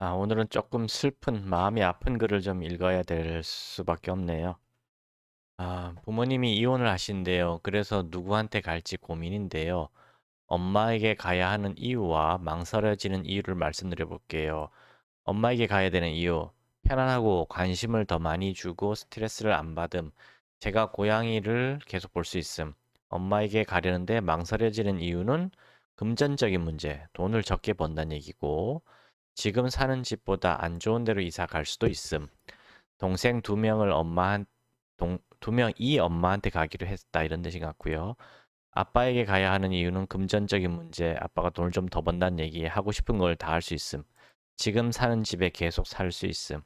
아, 오늘은 조금 슬픈, 마음이 아픈 글을 좀 읽어야 될 수밖에 없네요. 아, 부모님이 이혼을 하신대요. 그래서 누구한테 갈지 고민인데요. 엄마에게 가야 하는 이유와 망설여지는 이유를 말씀드려 볼게요. 엄마에게 가야 되는 이유, 편안하고 관심을 더 많이 주고 스트레스를 안 받음. 제가 고양이를 계속 볼 수 있음. 엄마에게 가려는데 망설여지는 이유는 금전적인 문제, 돈을 적게 번다는 얘기고, 지금 사는 집보다 안 좋은 데로 이사 갈 수도 있음. 동생 두 명을 엄마한 동, 두 명 이 엄마한테 가기로 했다 이런 뜻인 것 같고요. 아빠에게 가야 하는 이유는 금전적인 문제, 아빠가 돈을 좀 더 번다는 얘기, 하고 싶은 걸 다 할 수 있음. 지금 사는 집에 계속 살 수 있음.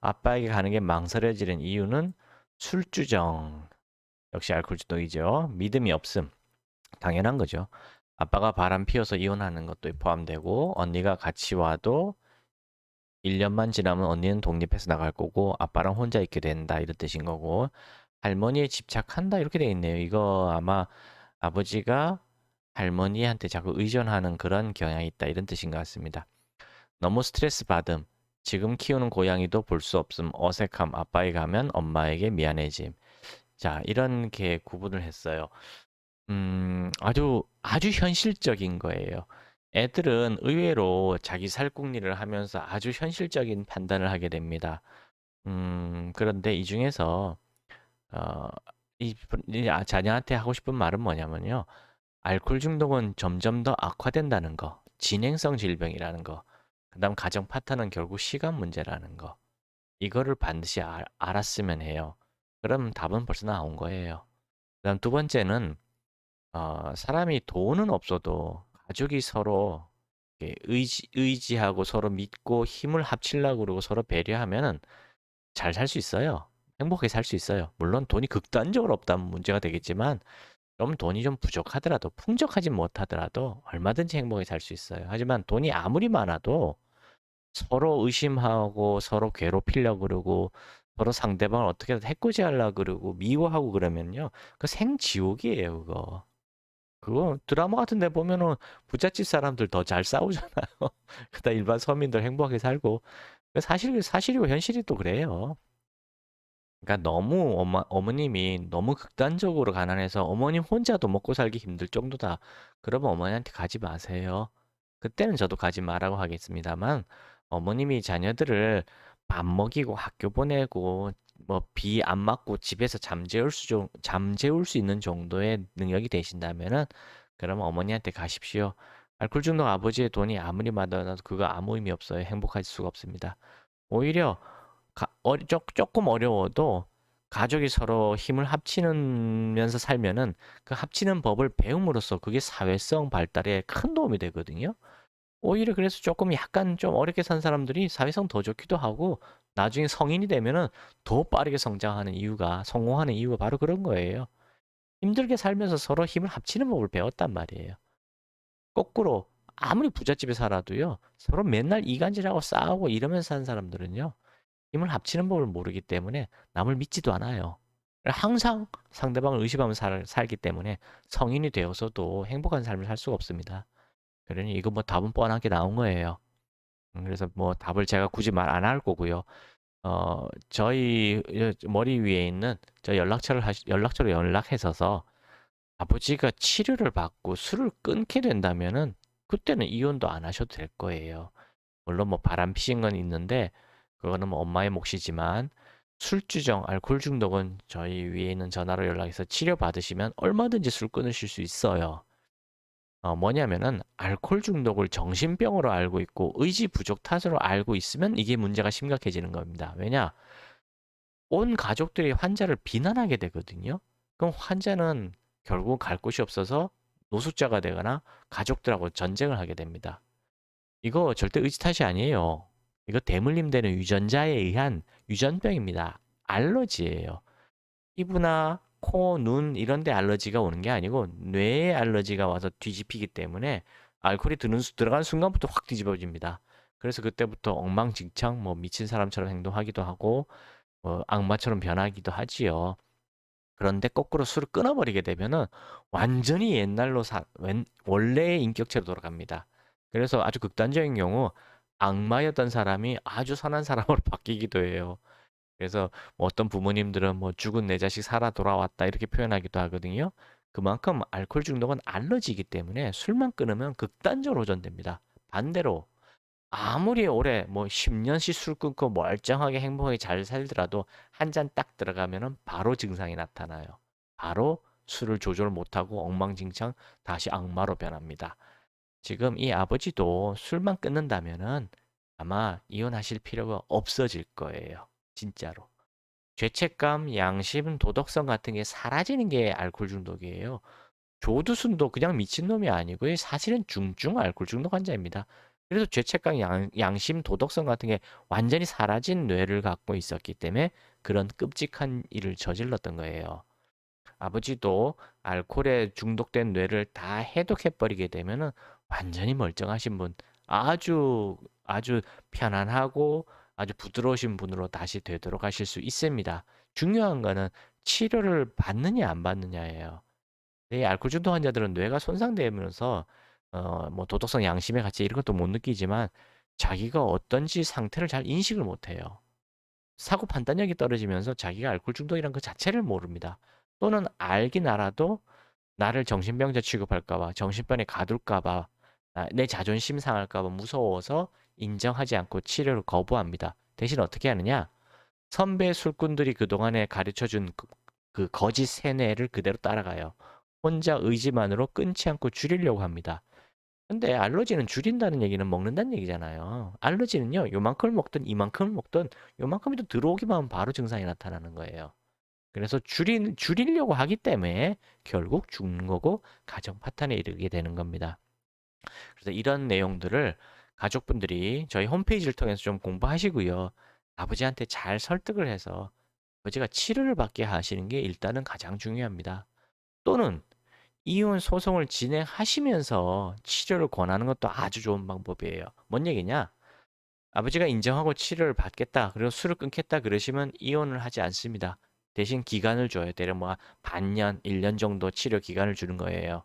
아빠에게 가는 게 망설여지는 이유는 술주정. 역시 알코올 중독이죠. 믿음이 없음. 당연한 거죠. 아빠가 바람 피워서 이혼하는 것도 포함되고 언니가 같이 와도 1년만 지나면 언니는 독립해서 나갈 거고 아빠랑 혼자 있게 된다 이런 뜻인 거고 할머니에 집착한다 이렇게 돼 있네요. 이거 아마 아버지가 할머니한테 자꾸 의존하는 그런 경향이 있다 이런 뜻인 것 같습니다. 너무 스트레스 받음. 지금 키우는 고양이도 볼 수 없음. 어색함. 아빠에 가면 엄마에게 미안해짐. 자, 이렇게 구분을 했어요. 음, 아주, 아주 현실적인 거예요. 애들은 의외로 자기 살궁리를 하면서 아주 현실적인 판단을 하게 됩니다. 음, 그런데 이 중에서, 어, 이, 이 아- 자녀한테 하고 싶은 말은 뭐냐면요. 알코올 중독은 점점 더 악화된다는 거, 진행성 질병이라는 거, 그다음 가정 파탄은 결국 시간 문제라는 거. 이거를 반드시 알, 알았으면 해요. 그럼 답은 벌써 나온 거예요. 그다음 두 번째는 어, 사람이 돈은 없어도 가족이 서로 이렇게 의지, 의지하고 서로 믿고 힘을 합치려고 그러고 서로 배려하면은 잘 살 수 있어요. 행복하게 살 수 있어요. 물론 돈이 극단적으로 없다면 문제가 되겠지만 좀 돈이 좀 부족하더라도 풍족하지 못하더라도 얼마든지 행복하게 살 수 있어요. 하지만 돈이 아무리 많아도 서로 의심하고 서로 괴롭히려고 그러고 서로 상대방을 어떻게든 해코지하려고 그러고 미워하고 그러면요. 그 생지옥이에요, 그거. 그거 드라마 같은 데 보면은 부잣집 사람들 더 잘 싸우잖아요. 그다 일반 서민들 행복하게 살고. 그 사실 사실이고 현실이 또 그래요. 그러니까 너무 어머, 어머님이 너무 극단적으로 가난해서 어머님 혼자도 먹고 살기 힘들 정도다. 그러면 어머니한테 가지 마세요. 그때는 저도 가지 마라고 하겠습니다만 어머님이 자녀들을 밥 먹이고 학교 보내고 뭐 비 안 맞고 집에서 잠재울 수 좀- 잠재울 수 있는 정도의 능력이 되신다면은 그러면 어머니한테 가십시오. 알코올 중독 아버지의 돈이 아무리 많아도 그거 아무 의미 없어요. 행복할 수가 없습니다. 오히려 가, 어, 조, 조금 어려워도 가족이 서로 힘을 합치면서 살면은 그 합치는 법을 배움으로써 그게 사회성 발달에 큰 도움이 되거든요. 오히려 그래서 조금 약간 좀 어렵게 산 사람들이 사회성 더 좋기도 하고 나중에 성인이 되면은 더 빠르게 성장하는 이유가 성공하는 이유가 바로 그런 거예요. 힘들게 살면서 서로 힘을 합치는 법을 배웠단 말이에요. 거꾸로 아무리 부잣집에 살아도요. 서로 맨날 이간질하고 싸우고 이러면서 사는 사람들은요. 힘을 합치는 법을 모르기 때문에 남을 믿지도 않아요. 항상 상대방을 의심하면서 살, 살기 때문에 성인이 되어서도 행복한 삶을 살 수가 없습니다. 그러니 이거 뭐 답은 뻔하게 나온 거예요. 음, 그래서 뭐 답을 제가 굳이 말 안 할 거고요. 어, 저희 머리 위에 있는 저 연락처를 하시, 연락처로 연락해서서 아버지가 치료를 받고 술을 끊게 된다면은 그때는 이혼도 안 하셔도 될 거예요. 물론 뭐 바람 피신 건 있는데 그거는 뭐 엄마의 몫이지만 술주정, 알코올 중독은 저희 위에 있는 전화로 연락해서 치료 받으시면 얼마든지 술 끊으실 수 있어요. 어, 뭐냐면은 알코올 중독을 정신병으로 알고 있고 의지 부족 탓으로 알고 있으면 이게 문제가 심각해지는 겁니다. 왜냐? 온 가족들이 환자를 비난하게 되거든요. 그럼 환자는 결국 갈 곳이 없어서 노숙자가 되거나 가족들하고 전쟁을 하게 됩니다. 이거 절대 의지 탓이 아니에요. 이거 대물림 되는 유전자에 의한 유전병입니다. 알러지예요. 피부나 코, 눈 이런 데 알러지가 오는 게 아니고 뇌에 알러지가 와서 뒤집히기 때문에 알코올이 드는, 들어가는 순간부터 확 뒤집어집니다. 그래서 그때부터 엉망진창 뭐 미친 사람처럼 행동하기도 하고 뭐 악마처럼 변하기도 하지요. 그런데 거꾸로 술을 끊어버리게 되면은 완전히 옛날로 사, 웬, 원래의 인격체로 돌아갑니다. 그래서 아주 극단적인 경우 악마였던 사람이 아주 선한 사람으로 바뀌기도 해요. 그래서 뭐 어떤 부모님들은 뭐 죽은 내 자식 살아 돌아왔다 이렇게 표현하기도 하거든요. 그만큼 알코올 중독은 알러지이기 때문에 술만 끊으면 극단적으로 호전됩니다. 반대로 아무리 오래 뭐 10년씩 술 끊고 멀쩡하게 행복하게 잘 살더라도 한 잔 딱 들어가면은 바로 증상이 나타나요. 바로 술을 조절 못하고 엉망진창 다시 악마로 변합니다. 지금 이 아버지도 술만 끊는다면은 아마 이혼하실 필요가 없어질 거예요. 진짜로. 죄책감, 양심, 도덕성 같은 게 사라지는 게 알코올 중독이에요. 조두순도 그냥 미친놈이 아니고요. 사실은 중증 알코올 중독 환자입니다. 그래서 죄책감, 양, 양심, 도덕성 같은 게 완전히 사라진 뇌를 갖고 있었기 때문에 그런 끔찍한 일을 저질렀던 거예요. 아버지도 알코올에 중독된 뇌를 다 해독해버리게 되면은 완전히 멀쩡하신 분, 아주 아주 편안하고 아주 부드러우신 분으로 다시 되도록 하실 수 있습니다. 중요한 거는 치료를 받느냐 안 받느냐예요. 이 알코올 중독 환자들은 뇌가 손상되면서 어, 뭐 도덕성, 양심의 가치 이런 것도 못 느끼지만 자기가 어떤지 상태를 잘 인식을 못 해요. 사고 판단력이 떨어지면서 자기가 알코올 중독이란 그 자체를 모릅니다. 또는 알긴 알아도 나를 정신병자 취급할까봐, 정신병에 가둘까봐, 아, 내 자존심 상할까봐 무서워서 인정하지 않고 치료를 거부합니다. 대신 어떻게 하느냐? 선배 술꾼들이 그동안에 가르쳐 준 그, 그 거짓 세뇌를 그대로 따라가요. 혼자 의지만으로 끊지 않고 줄이려고 합니다. 근데 알러지는 줄인다는 얘기는 먹는다는 얘기잖아요. 알러지는요, 요만큼을 먹든 이만큼을 먹든 요만큼이도 들어오기만 하면 바로 증상이 나타나는 거예요. 그래서 줄인, 줄이려고 하기 때문에 결국 죽는 거고 가정 파탄에 이르게 되는 겁니다. 그래서 이런 내용들을 가족분들이 저희 홈페이지를 통해서 좀 공부하시고요. 아버지한테 잘 설득을 해서 아버지가 치료를 받게 하시는 게 일단은 가장 중요합니다. 또는 이혼 소송을 진행하시면서 치료를 권하는 것도 아주 좋은 방법이에요. 뭔 얘기냐? 아버지가 인정하고 치료를 받겠다. 그리고 술을 끊겠다. 그러시면 이혼을 하지 않습니다. 대신 기간을 줘요. 대략 뭐 반년, 1년 정도 치료 기간을 주는 거예요.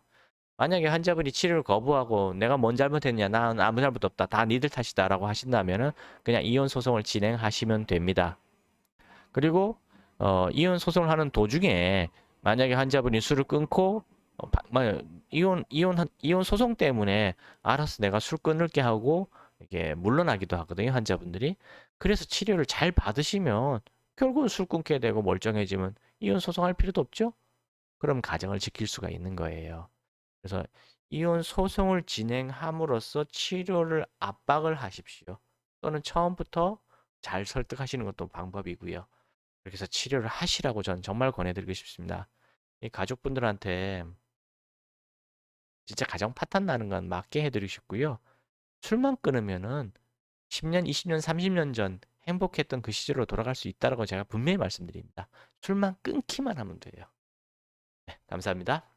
만약에 환자분이 치료를 거부하고 내가 뭔 잘못했냐, 난 아무 잘못 없다, 다 니들 탓이다 라고 하신다면은 그냥 이혼 소송을 진행하시면 됩니다. 그리고 어, 이혼 소송을 하는 도중에 만약에 환자분이 술을 끊고 어, 바, 이혼 이혼 이혼 소송 때문에 알아서 내가 술 끊을게 하고 이게 물러나기도 하거든요 환자분들이. 그래서 치료를 잘 받으시면 결국은 술 끊게 되고 멀쩡해지면 이혼 소송할 필요도 없죠? 그럼 가정을 지킬 수가 있는 거예요 그래서 이혼 소송을 진행함으로써 치료를 압박을 하십시오. 또는 처음부터 잘 설득하시는 것도 방법이고요. 그렇게 해서 치료를 하시라고 저는 정말 권해드리고 싶습니다. 이 가족분들한테 진짜 가정 파탄 나는 건 맞게 해드리고 싶고요. 술만 끊으면은 10년, 20년, 30년 전 행복했던 그 시절로 돌아갈 수 있다고 제가 분명히 말씀드립니다. 술만 끊기만 하면 돼요. 네, 감사합니다.